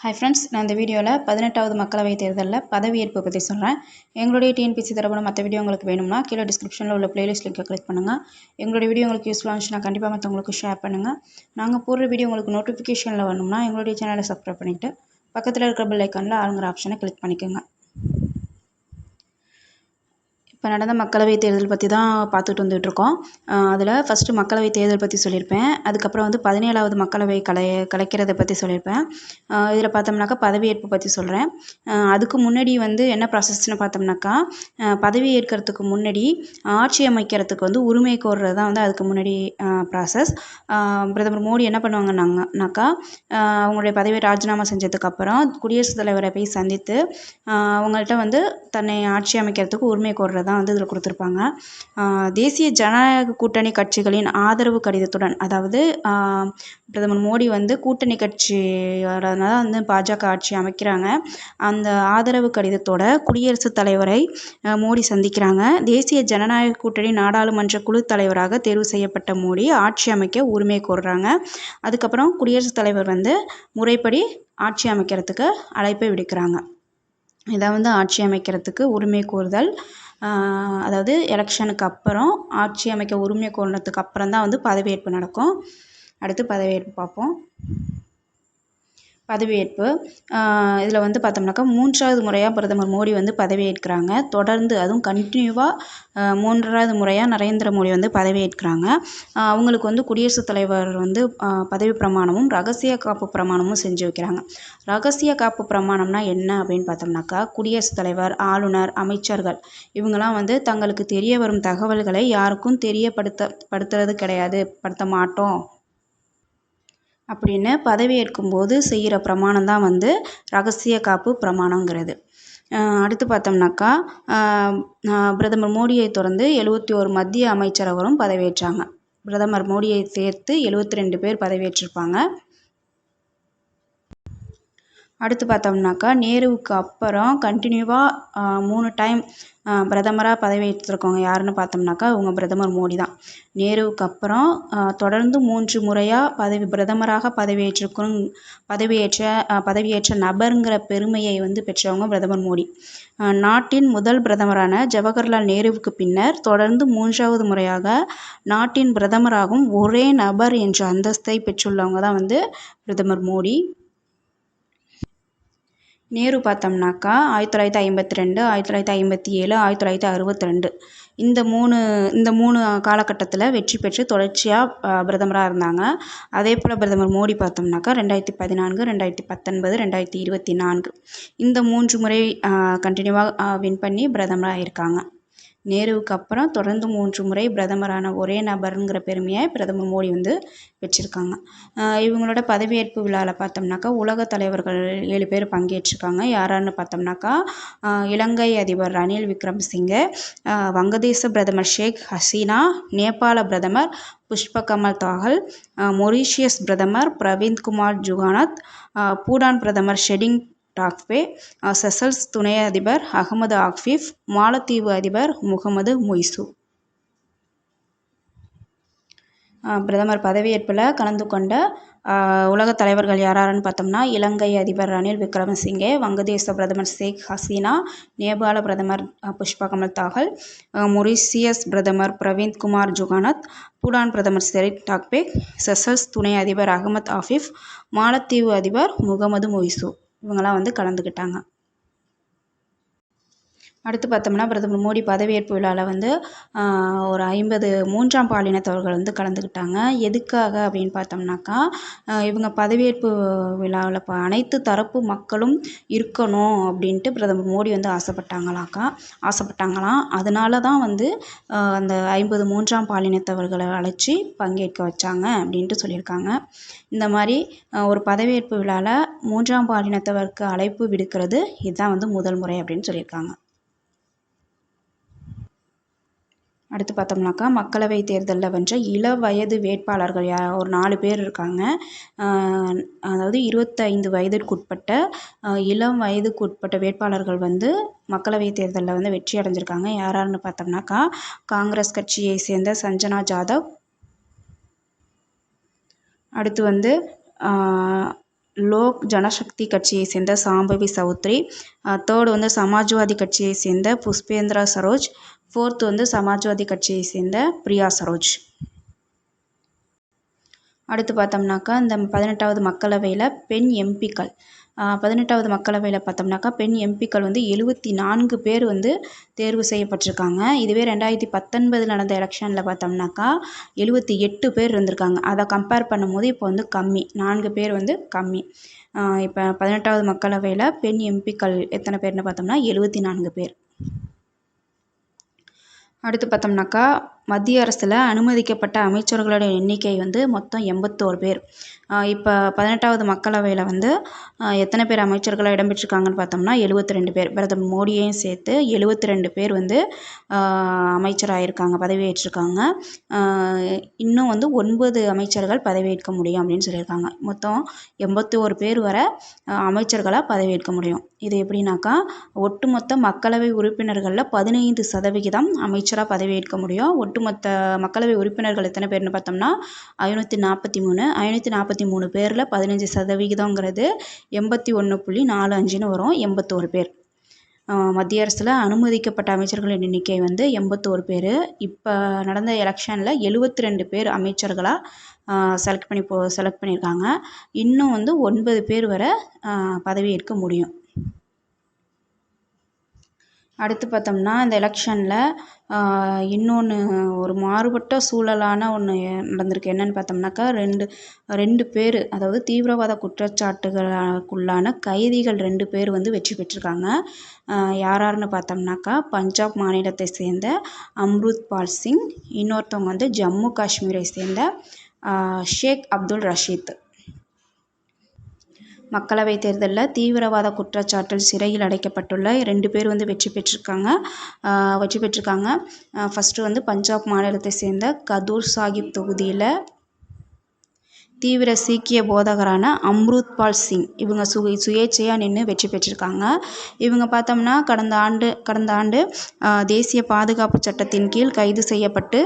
Hi friends நான் இந்த வீடியோவில் பதினெட்டாவது மக்களவைத் தேர்தலில் பதவியேற்பு பற்றி சொல்கிறேன் எங்களுடைய டிஎன்பிசி தரப்புல மற்ற வீடியோ உங்களுக்கு வேணும்னா கீழே டிஸ்கிரிப்ஷனில் உள்ள பிளேலிஸ்ட் லிங்கை கிளிக் பண்ணுங்கள் எங்களுடைய வீடியோ உங்களுக்கு யூஸ்ஃபுல்லாக இருந்துச்சுன்னா கண்டிப்பாக மற்றவங்களுக்கு ஷேர் பண்ணுங்கள் நாங்கள் போடுற வீடியோ உங்களுக்கு நோட்டிஃபிகேஷனில் வரணும்னா எங்களுடைய சேனலை சப்ஸ்கிரைப் பண்ணிவிட்டு பக்கத்தில் இருக்கிற பெல் ஐக்கானில் ஆளுங்கிற ஆப்ஷனை கிளிக் பண்ணிக்கோங்க. இப்போ நடந்த மக்களவைத் தேர்தல் பற்றி தான் பார்த்துட்டு வந்துகிட்ருக்கோம் அதில் ஃபஸ்ட்டு மக்களவைத் தேர்தல் பற்றி சொல்லியிருப்பேன். அதுக்கப்புறம் வந்து பதினேழாவது மக்களவை கலை கலைக்கிறதை பற்றி சொல்லியிருப்பேன். இதில் பார்த்தோம்னாக்கா பதவியேற்பு பற்றி சொல்கிறேன் அதுக்கு முன்னாடி வந்து என்ன ப்ராசஸ்னு பார்த்தோம்னாக்கா பதவி ஏற்கிறதுக்கு முன்னாடி ஆட்சி அமைக்கிறதுக்கு வந்து உரிமை கோர்றது தான் வந்து அதுக்கு முன்னாடி ப்ராசஸ் பிரதமர் மோடி என்ன பண்ணுவாங்கன்னாங்கனாக்கா அவங்களுடைய பதவியை ராஜினாமா செஞ்சதுக்கப்புறம் குடியரசுத் தலைவரை போய் சந்தித்து அவங்கள்ட்ட வந்து தன்னை ஆட்சி அமைக்கிறதுக்கு உரிமை கோர்றது தான் வந்து இதில் கொடுத்துருப்பாங்க. தேசிய ஜனநாயக கூட்டணி கட்சிகளின் ஆதரவு கடிதத்துடன் அதாவது பிரதமர் மோடி வந்து கூட்டணி கட்சியோட வந்து பாஜக ஆட்சி அமைக்கிறாங்க. அந்த ஆதரவு கடிதத்தோட குடியரசுத் தலைவரை மோடி சந்திக்கிறாங்க. தேசிய ஜனநாயக கூட்டணி நாடாளுமன்ற குழு தலைவராக தேர்வு செய்யப்பட்ட மோடி ஆட்சி அமைக்க உரிமை கோர்றாங்க. அதுக்கப்புறம் குடியரசுத் தலைவர் வந்து முறைப்படி ஆட்சி அமைக்கிறதுக்கு அழைப்பை விடுக்கிறாங்க. இதை வந்து ஆட்சி அமைக்கிறதுக்கு உரிமை கோருதல் அதாவது எலெக்ஷனுக்கு அப்புறம் ஆட்சி அமைக்க உரிமை கோரினதுக்கு அப்புறம் தான் வந்து பதவியேற்பு நடக்கும். அடுத்து பதவியேற்பு பார்ப்போம். பதவியேற்பு. இதில் வந்து பார்த்தோம்னாக்கா மூன்றாவது முறையாக பிரதமர் மோடி வந்து பதவியேற்கிறாங்க. தொடர்ந்து அதுவும் கண்டினியூவாக மூன்றாவது முறையாக நரேந்திர மோடி வந்து பதவியேற்கிறாங்க. அவங்களுக்கு வந்து குடியரசுத் தலைவர் வந்து பதவி பிரமாணமும் ரகசிய காப்பு பிரமாணமும் செஞ்சு வைக்கிறாங்க. ரகசிய காப்பு பிரமாணம்னா என்ன அப்படின்னு பார்த்தோம்னாக்கா குடியரசுத் தலைவர் ஆளுநர் அமைச்சர்கள் இவங்கெல்லாம் வந்து தங்களுக்கு தெரிய வரும் தகவல்களை யாருக்கும் தெரியப்படுத்த படுத்துறது கிடையாது படுத்த மாட்டோம். அப்படின்னு பதவியேற்கும் போது செய்கிற பிரமாணம் தான் வந்து ரகசிய காப்பு பிரமாணங்கிறது. அடுத்து பார்த்தோம்னாக்கா பிரதமர் மோடியை தொடர்ந்து எழுபத்தி ஒரு மத்திய அமைச்சரவரும் பதவியேற்றாங்க. பிரதமர் மோடியை சேர்த்து எழுபத்தி ரெண்டு பேர் பதவியேற்றிருப்பாங்க. அடுத்து பார்த்தோம்னாக்கா நேருவுக்கு அப்புறம் கண்டினியூவாக மூணு டைம் பிரதமராக பதவியேற்றிருக்கவங்க யாருன்னு பார்த்தோம்னாக்கா இவங்க பிரதமர் மோடி தான். நேருவுக்கு அப்புறம் தொடர்ந்து மூன்று முறையாக பதவி பிரதமராக பதவியேற்றுக்கும் பதவியேற்ற பதவியேற்ற நபருங்கிற பெருமையை வந்து பெற்றவங்க பிரதமர் மோடி. நாட்டின் முதல் பிரதமரான ஜவஹர்லால் நேருவுக்கு பின்னர் தொடர்ந்து மூன்றாவது முறையாக நாட்டின் பிரதமராகவும் ஒரே நபர் என்ற அந்தஸ்தை பெற்றுள்ளவங்க தான் வந்து பிரதமர் மோடி. நேரு பார்த்தோம்னாக்கா ஆயிரத்தி தொள்ளாயிரத்தி ஐம்பத்தி ரெண்டு ஆயிரத்தி தொள்ளாயிரத்தி ஐம்பத்தி ஏழு ஆயிரத்தி தொள்ளாயிரத்தி அறுபத்தி ரெண்டு. இந்த மூணு இந்த மூணு காலகட்டத்தில் வெற்றி பெற்று தொடர்ச்சியாக பிரதமராக இருந்தாங்க. அதே போல் பிரதமர் மோடி பார்த்தோம்னாக்கா ரெண்டாயிரத்தி பதினான்கு ரெண்டாயிரத்தி பத்தொன்பது ரெண்டாயிரத்தி இருபத்தி நான்கு. இந்த மூன்று முறை கண்டினியூவாக வின் பண்ணி பிரதமராக இருக்காங்க. நேருவுக்கு அப்புறம் தொடர்ந்து மூன்று முறை பிரதமரான ஒரே நபருங்கிற பெருமையை பிரதமர் மோடி வந்து வச்சுருக்காங்க இவங்களோட பதவியேற்பு விழாவில் பார்த்தோம்னாக்கா உலக தலைவர்கள் ஏழு பேர் பங்கேற்றிருக்காங்க. யாரான்னு பார்த்தோம்னாக்கா இலங்கை அதிபர் ரணில் விக்ரமசிங்கே வங்கதேச பிரதமர் ஷேக் ஹசீனா நேபாள பிரதமர் புஷ்பகமல் தாகல் மொரீஷியஸ் பிரதமர் பிரவீந்த்குமார் ஜுகானத் பூடான் பிரதமர் ஷெடிங் டாக்வே செசல்ஸ் துணை அதிபர் அகமது ஆக்ஃபிஃப் மாலத்தீவு அதிபர் முகமது மொய்சு. பிரதமர் பதவியேற்பில் கலந்து கொண்ட உலக தலைவர்கள் யாராருன்னு பார்த்தோம்னா இலங்கை அதிபர் ரணில் விக்ரமசிங்கே வங்கதேச பிரதமர் ஷேக் ஹசீனா நேபாள பிரதமர் புஷ்பா கமல் தாகல் மொரிசியஸ் பிரதமர் பிரவீந்த் குமார் ஜுகானத் பூடான் பிரதமர் செரிக் டாக்பேக் செசல்ஸ் துணை அதிபர் அகமத் ஆஃபிஃப் மாலத்தீவு அதிபர் முகமது மொய்சு. இவங்கெல்லாம் வந்து கலந்துக்கிட்டாங்க. அடுத்து பார்த்தோம்னா பிரதமர் மோடி பதவியேற்பு விழாவில் வந்து ஒரு ஐம்பது மூன்றாம் பாலினத்தவர்கள் வந்து கலந்துக்கிட்டாங்க எதுக்காக அப்படின்னு பார்த்தோம்னாக்கா இவங்க பதவியேற்பு விழாவில் இப்போ அனைத்து தரப்பு மக்களும் இருக்கணும் அப்படின்ட்டு பிரதமர் மோடி வந்து ஆசைப்பட்டாங்களாக்கா ஆசைப்பட்டாங்களாம் அதனால தான் வந்து அந்த ஐம்பது மூன்றாம் பாலினத்தவர்களை அழைச்சி பங்கேற்க வச்சாங்க அப்படின்ட்டு சொல்லியிருக்காங்க. இந்த மாதிரி ஒரு பதவியேற்பு விழாவில் மூன்றாம் பாலினத்தவருக்கு அழைப்பு விடுக்கிறது இதுதான் வந்து முதல் முறை அப்படின்னு சொல்லியிருக்காங்க. அடுத்து பார்த்தோம்னாக்கா மக்களவை தேர்தலில் வென்ற இளம் வயது வேட்பாளர்கள் யா ஒரு நாலு பேர் இருக்காங்க. அதாவது இருபத்தைந்து வயதிற்குட்பட்ட இளம் வயதுக்குட்பட்ட வேட்பாளர்கள் வந்து மக்களவை தேர்தலில் வந்து வெற்றி அடைஞ்சிருக்காங்க. யாராருன்னு பார்த்தோம்னாக்கா காங்கிரஸ் கட்சியை சேர்ந்த சஞ்சனா ஜாதவ். அடுத்து வந்து லோக் ஜனசக்தி கட்சியை சேர்ந்த சாம்பவி சௌத்ரி தேர்டு வந்து சமாஜ்வாதி கட்சியை சேர்ந்த புஷ்பேந்திரா சரோஜ். ஃபோர்த்து வந்து சமாஜ்வாதி கட்சியை சேர்ந்த பிரியா சரோஜ். அடுத்து பார்த்தோம்னாக்கா இந்த பதினெட்டாவது மக்களவையில் பெண் எம்பிக்கள். பதினெட்டாவது மக்களவையில் பார்த்தோம்னாக்கா பெண் எம்பிக்கள் வந்து எழுபத்தி நான்கு பேர் வந்து தேர்வு செய்யப்பட்டிருக்காங்க. இதுவே ரெண்டாயிரத்தி பத்தொன்பதில் நடந்த எலெக்ஷனில் பார்த்தோம்னாக்கா எழுபத்தி எட்டு பேர் இருந்திருக்காங்க. அதை கம்பேர் பண்ணும்போது இப்போ வந்து கம்மி. நான்கு பேர் வந்து கம்மி. இப்போ பதினெட்டாவது மக்களவையில் பெண் எம்பிக்கள் எத்தனை பேர்னு பார்த்தோம்னா எழுபத்தி நான்கு பேர். அடுத்து பார்த்தோம்னாக்கா மத்திய அரசில் அனுமதிக்கப்பட்ட அமைச்சர்களோட எண்ணிக்கை வந்து மொத்தம் எண்பத்தோரு பேர். இப்போ பதினெட்டாவது மக்களவையில் வந்து எத்தனை பேர் அமைச்சர்களாக இடம்பெற்றிருக்காங்கன்னு பார்த்தோம்னா எழுபத்தி ரெண்டு பேர். பிரதமர் மோடியையும் சேர்த்து எழுபத்தி ரெண்டு பேர் வந்து அமைச்சராகிருக்காங்க பதவியேற்றிருக்காங்க. இன்னும் வந்து ஒன்பது அமைச்சர்கள் பதவியேற்க முடியும் அப்படின்னு சொல்லியிருக்காங்க. மொத்தம் எண்பத்தி ஒரு பேர் வர அமைச்சர்களாக பதவியேற்க முடியும். இது எப்படின்னாக்கா ஒட்டுமொத்த மக்களவை உறுப்பினர்களில் பதினைந்து சதவிகிதம் அமைச்சராக பதவியேற்க முடியும். ஒட்டுமொத்த மக்களவை உறுப்பினர்கள் எத்தனை பேர்னு பார்த்தோம்னா ஐநூற்றி நாற்பத்தி மூணு ஐநூற்றி நாற்பத்தி முப்பத்தி மூணு பேரில் பதினஞ்சு சதவிகிதங்கிறது எண்பத்தி ஒன்று புள்ளி நாலு அஞ்சுன்னு வரும் எண்பத்தோரு பேர். மத்திய அரசில் அனுமதிக்கப்பட்ட அமைச்சர்களின் எண்ணிக்கை வந்து எண்பத்தோரு பேர். இப்போ நடந்த எலெக்ஷனில் எழுபத்தி ரெண்டு பேர் அமைச்சர்களாக செலக்ட் பண்ணி போ செலக்ட் பண்ணியிருக்காங்க இன்னும் வந்து ஒன்பது பேர் வரை பதவியேற்க முடியும். அடுத்து பார்த்தோம்னா இந்த எலெக்ஷனில் இன்னொன்று ஒரு மாறுபட்ட சூழலான ஒன்று நடந்திருக்கு. என்னென்னு பார்த்தோம்னாக்கா ரெண்டு ரெண்டு பேர் அதாவது தீவிரவாத குற்றச்சாட்டுகளுக்குள்ளான கைதிகள் ரெண்டு பேர் வந்து வெற்றி பெற்றிருக்காங்க. யார் யாருன்னு பார்த்தோம்னாக்கா பஞ்சாப் மாநிலத்தை சேர்ந்த அம்ருத் பால் சிங் இன்னொருத்தவங்க வந்து ஜம்மு காஷ்மீரை சேர்ந்த ஷேக் அப்துல் ரஷீத். மக்களவைத் தேர்தலில் தீவிரவாத குற்றச்சாட்டில் சிறையில் அடைக்கப்பட்டுள்ள ரெண்டு பேர் வந்து வெற்றி பெற்றிருக்காங்க. வெற்றி பெற்றிருக்காங்க. ஃபஸ்ட்டு வந்து பஞ்சாப் மாநிலத்தை சேர்ந்த கதூர் சாஹிப் தொகுதியில் தீவிர சீக்கிய போதகரான அம்ருத்பால் சிங். இவங்க சு சுயேட்சையாக நின்று வெற்றி பெற்றிருக்காங்க. இவங்க பார்த்தோம்னா கடந்த ஆண்டு கடந்த ஆண்டு தேசிய பாதுகாப்பு சட்டத்தின் கீழ் கைது செய்யப்பட்டு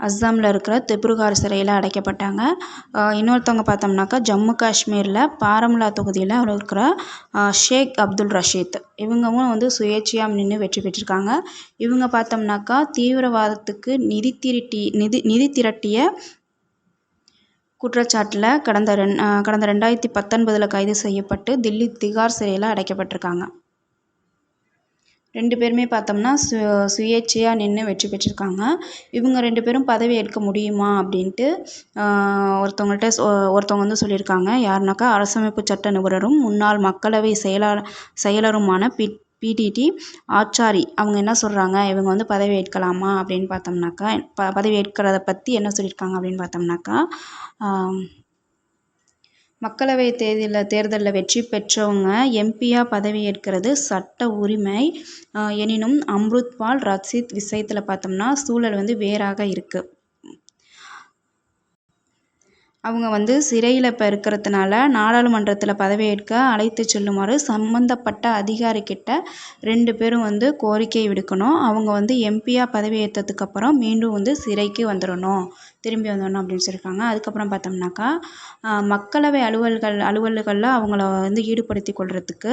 அஸ்ஸாமில் இருக்கிற திப்ருகார் சிறையில் அடைக்கப்பட்டாங்க. இன்னொருத்தவங்க பார்த்தோம்னாக்கா ஜம்மு காஷ்மீரில் பாரமுல்லா தொகுதியில் இருக்கிற ஷேக் அப்துல் ரஷீத். இவங்களும் வந்து சுயேட்சையாக நின்று வெற்றி பெற்றிருக்காங்க. இவங்க பார்த்தோம்னாக்கா தீவிரவாதத்துக்கு நிதி திரட்டி நிதி நிதி திரட்டிய குற்றச்சாட்டில் கடந்த ரெண் கடந்த ரெண்டாயிரத்தி பத்தொன்பதில் கைது செய்யப்பட்டு தில்லி திகார் சிறையில் அடைக்கப்பட்டிருக்காங்க. ரெண்டு பேருமே பார்த்தோம்னா சு சுயேட்சையாக நின்று வெற்றி பெற்றிருக்காங்க. இவங்க ரெண்டு பேரும் பதவி ஏற்க முடியுமா அப்படின்ட்டு ஒருத்தவங்கள்ட்ட ஒருத்தவங்க வந்து சொல்லியிருக்காங்க. யாருனாக்கா அரசமைப்பு சட்ட நிபுணரும் முன்னாள் மக்களவை செயலாளர் செயலருமான பி பிடிடி ஆச்சாரி. அவங்க என்ன சொல்கிறாங்க இவங்க வந்து பதவி ஏற்கலாமா அப்படின்னு பார்த்தோம்னாக்கா ப பதவி ஏற்கிறத பற்றி என்ன சொல்லியிருக்காங்க அப்படின்னு பார்த்தோம்னாக்கா மக்களவை தேர்தலில் தேர்தலில் வெற்றி பெற்றவங்க எம்பியாக பதவியேற்கிறது சட்ட உரிமை. எனினும் அம்ருத்பால் ரக்ஷித் விஷயத்தில் பார்த்தோம்னா சூழல் வந்து வேறாக இருக்குது அவங்க வந்து சிறையில் இப்போ இருக்கிறதுனால நாடாளுமன்றத்தில் பதவியேற்க அழைத்து செல்லுமாறு சம்மந்தப்பட்ட அதிகாரிக்கிட்ட ரெண்டு பேரும் வந்து கோரிக்கை விடுக்கணும். அவங்க வந்து எம்பியாக பதவியேற்றதுக்கப்புறம் மீண்டும் வந்து சிறைக்கு வந்துடணும் திரும்பி வந்துடணும் அப்படின்னு சொல்லியிருக்காங்க. அதுக்கப்புறம் பார்த்தோம்னாக்கா மக்களவை அலுவல்கள் அலுவல்களில் அவங்கள வந்து ஈடுபடுத்தி கொள்கிறதுக்கு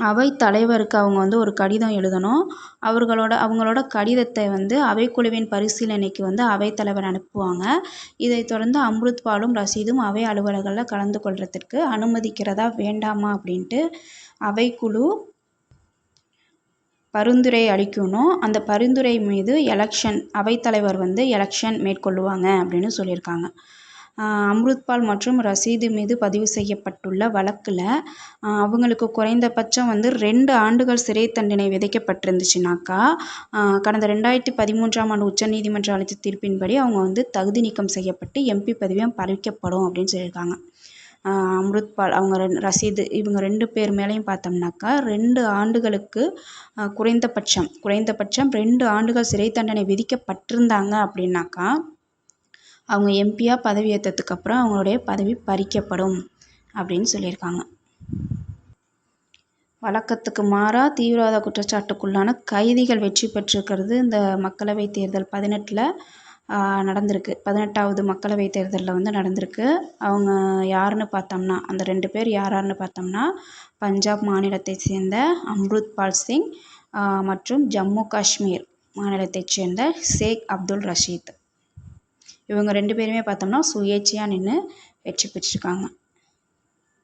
அவைத்தலைவருக்கு அவங்க வந்து ஒரு கடிதம் எழுதணும். அவர்களோட அவங்களோட கடிதத்தை வந்து அவைக்குழுவின் பரிசீலனைக்கு வந்து அவைத்தலைவர் அனுப்புவாங்க. இதைத் தொடர்ந்து அம்ருத்பாலும் ரசீதும் அவை அலுவலர்களில் கலந்து கொள்கிறதுக்கு அனுமதிக்கிறதா வேண்டாமா அப்படின்ட்டு அவைக்குழு பரிந்துரை அளிக்கணும். அந்த பரிந்துரை மீது எலெக்ஷன் அவைத்தலைவர் வந்து எலெக்ஷன் மேற்கொள்ளுவாங்க அப்படின்னு சொல்லியிருக்காங்க. அம்ருத்பால் மற்றும் ரசீது மீது பதிவு செய்யப்பட்டுள்ள வழக்கில் அவங்களுக்கு குறைந்தபட்சம் வந்து ரெண்டு ஆண்டுகள் சிறை தண்டனை விதிக்கப்பட்டிருந்துச்சுனாக்கா கடந்த ரெண்டாயிரத்தி பதிமூன்றாம் ஆண்டு உச்சநீதிமன்றம் அளித்த தீர்ப்பின்படி அவங்க வந்து தகுதி நீக்கம் செய்யப்பட்டு எம்பி பதவியும் பறிக்கப்படும் அப்படின்னு சொல்லியிருக்காங்க. அம்ருத்பால் அவங்க ரெண் ரசீது இவங்க ரெண்டு பேர் மேலேயும் பார்த்தோம்னாக்கா ரெண்டு ஆண்டுகளுக்கு குறைந்தபட்சம் குறைந்தபட்சம் ரெண்டு ஆண்டுகள் சிறை தண்டனை விதிக்கப்பட்டிருந்தாங்க அப்படின்னாக்கா அவங்க எம்பியாக பதவி ஏற்றதுக்கப்புறம் அவங்களுடைய பதவி பறிக்கப்படும் அப்படின்னு சொல்லியிருக்காங்க. வழக்கத்துக்கு மாறாக தீவிரவாத குற்றச்சாட்டுக்குள்ளான கைதிகள் வெற்றி பெற்றிருக்கிறது இந்த மக்களவை தேர்தல் பதினெட்டில் நடந்திருக்கு. பதினெட்டாவது மக்களவை தேர்தலில் வந்து நடந்திருக்கு. அவங்க யாருன்னு பார்த்தோம்னா அந்த ரெண்டு பேர் யார் யாருன்னு பார்த்தோம்னா பஞ்சாப் மாநிலத்தை சேர்ந்த அம்ருத் பால் சிங் மற்றும் ஜம்மு காஷ்மீர் மாநிலத்தைச் சேர்ந்த ஷேக் அப்துல் ரஷீத். இவங்க ரெண்டு பேருமே பார்த்தோம்னா சுயேட்சையாக நின்று வெற்றி பெற்றிருக்காங்க.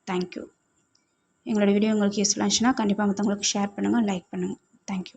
தேங்க்யூ எங்களோட வீடியோ உங்களுக்கு யூஸ்ஃபுல்லாக இருந்துச்சுன்னா கண்டிப்பாக மற்றவங்களுக்கு ஷேர் பண்ணுங்கள் லைக் பண்ணுங்கள் தேங்க்யூ